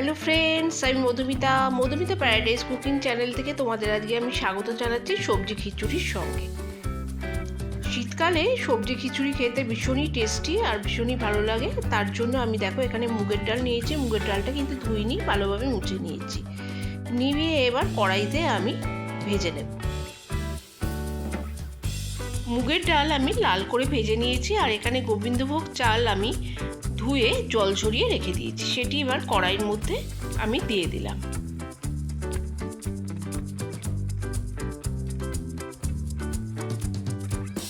Hello friends আমি Madhumita. Madhumita paradise cooking channel থেকে তোমাদের আজকে আমি স্বাগত জানাচ্ছি সবজি খিচুড়ির সঙ্গে। শীতকালে সবজি খিচুড়ি খেতে ভীষণই টেস্টি আর ভীষণই ভালো লাগে। তার জন্য আমি দেখো এখানে মুগের ডাল নিয়েছি। মুগের ডালটা কিন্তু ধুইনি, ভালোভাবে মুছে নিয়েছি। নিয়ে এবার কড়াইতে আমি ভেজে নেব। মুগের ডাল আমি লাল করে ভেজে নিয়েছি আর এখানে গোবিন্দভোগ চাল আমি ধুয়ে জল ঝরিয়ে রেখে দিয়েছি। সেটি এবার কড়াইয়ের মধ্যে আমি দিয়ে দিলাম।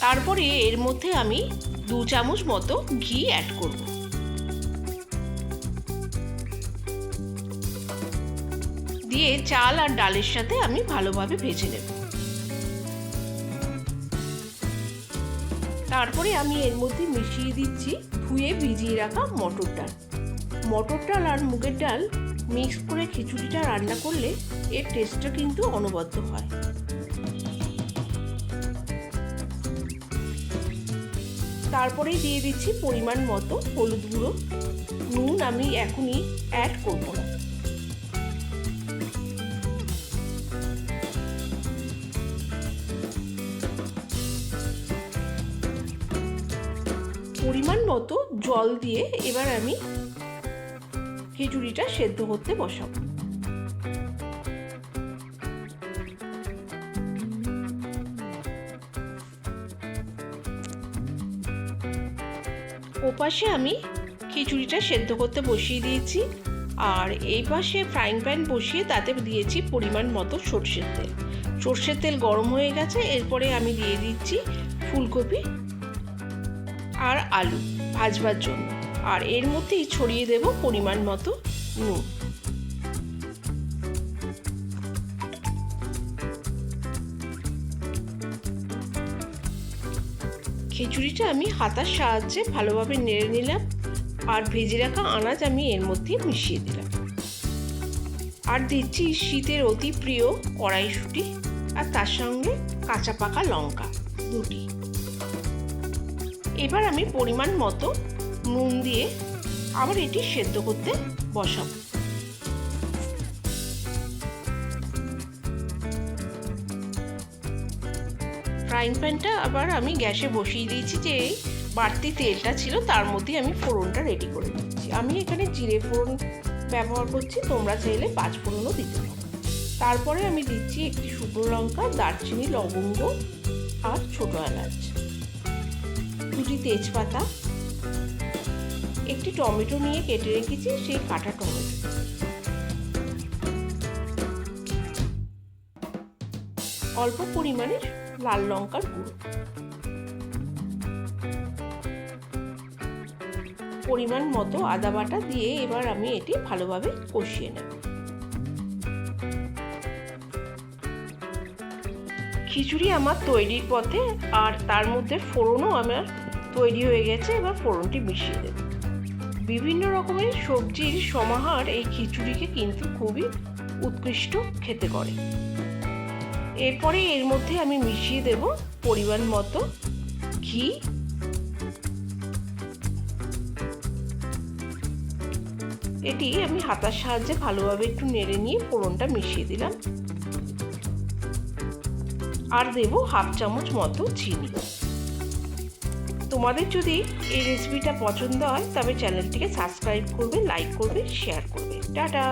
তারপরে এর মধ্যে আমি দু চামচ মতো ঘি অ্যাড করব। দিয়ে চাল আর ডালের সাথে আমি ভালোভাবে ভেজে নেব। তারপরে আমি এর মধ্যে মিশিয়ে দিচ্ছি ধুয়ে ভিজিয়ে রাখা মটর ডাল। মটর ডাল আর মুগের ডাল মিক্স করে খিচুড়িটা রান্না করলে এর টেস্টটা কিন্তু অনবদ্য হয়। তারপরে দিয়ে দিচ্ছি পরিমাণ মতো হলুদ গুঁড়ো। নুন আমি এখনই অ্যাড করব না। পরিমাণ মতো জল দিয়ে এবার আমি খিচুড়িটা সেদ্ধ করতে বসাবো। ওপাশে আমি খিচুড়িটা সেদ্ধ করতে বসিয়ে দিয়েছি আর এই পাশে ফ্রাইং প্যান বসিয়ে তাতে দিয়েছি পরিমাণ মতো সর্ষের তেল। সর্ষের তেল গরম হয়ে গেছে, এরপরে আমি দিয়ে দিচ্ছি ফুলকপি আর আলু ভাজবার জন্য। আর এর মধ্যেই ছড়িয়ে দেব পরিমাণ মতো নুন। খিচুড়িটা আমি হাতার সাহায্যে ভালোভাবে নেড়ে নিলাম আর ভেজে রাখা আনাজ আমি এর মধ্যে মিশিয়ে দিলাম। আর দিচ্ছি শীতের অতি প্রিয় কড়াইশুঁটি আর তার সঙ্গে কাঁচা পাকা লঙ্কা দুটি। এবার আমি পরিমাণ মতো নুন দিয়ে আবার এটি সেদ্ধ করতে বসাবো। ফ্রাইং প্যানটা আবার আমি গ্যাসে বসিয়ে দিয়েছি যে এই বাড়তি তেলটা ছিল, তার মধ্যে আমি ফোড়নটা রেডি করে দিচ্ছি আমি এখানে জিরে ফোড়ন ব্যবহার করছি, তোমরা চাইলে পাঁচ ফোড়নও দিতে পারো। তারপরে আমি দিচ্ছি একটি শুকনো লঙ্কা, দারচিনি, লবঙ্গ আর ছোটো এলাচ। দুটি তেজপাতা, একটি টমেটো নিয়ে কেটে রেখেছি সেই কাটা টমেটো। অল্প পরিমাণে লাল লঙ্কার গুঁড়ো। পরিমাণ মতো আদা বাটা দিয়ে এবার আমি এটি ভালোভাবে কষিয়ে নেব। খিচুড়ি আমার তৈরির পথে আর তার মধ্যে ফোড়নও আমার তৈরি হয়ে গেছে, এবার ফোড়নটি মিশিয়ে দেব। বিভিন্ন রকমের সবজির সমাহার এই খিচুড়িকে কিন্তু খুবই উৎকৃষ্ট খেতে করে। এরপরে এর মধ্যে আমি মিশিয়ে দেব পরিমাণ মতো ঘি। এটি আমি হাতার সাহায্যে ভালোভাবে একটু নেড়ে নিয়ে ফোড়নটা মিশিয়ে দিলাম। আর দেব হাফ চামচ মতো চিনি। তোমাদের যদি এই রেসিপিটা পছন্দ হয়, তবে চ্যানেলটিকে সাবস্ক্রাইব করবে লাইক করবে শেয়ার করবে। টাটা!